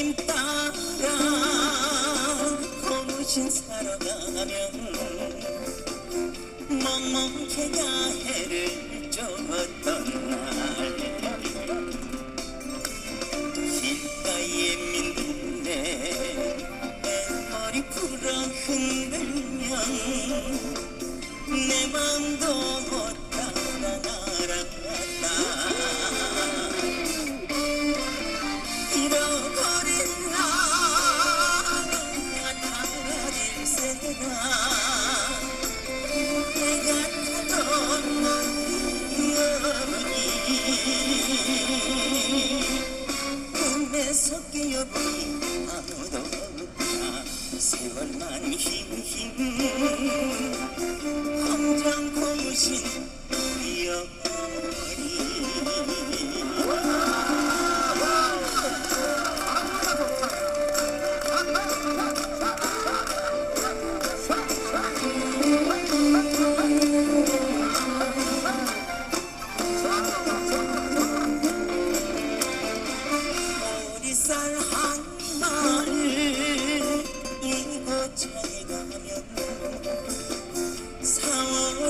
주님 따라 고르신 살아가면 멍멍해 야해를 쫓던 날 길가에 민들레 머리 풀어 흔들면 내 맘도 섞여버린 아무도 없다 세월만 흰흰 함정 고무신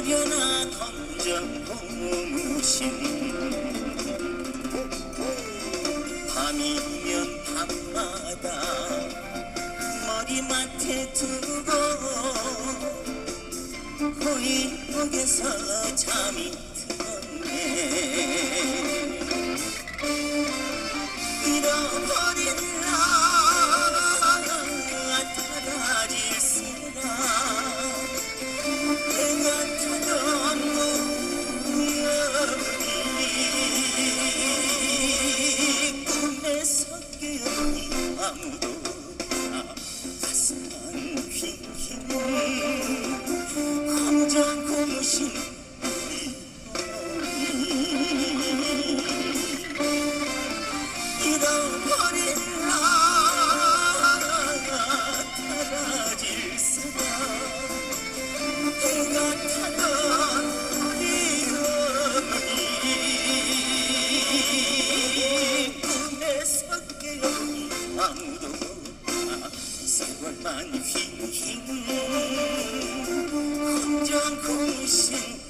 사오려나 검정 고무신 밤이면 밤마다 머리맡에 두고 고이 목에서 잠이 들었네 없다 세월만 휘휘 함정 고무신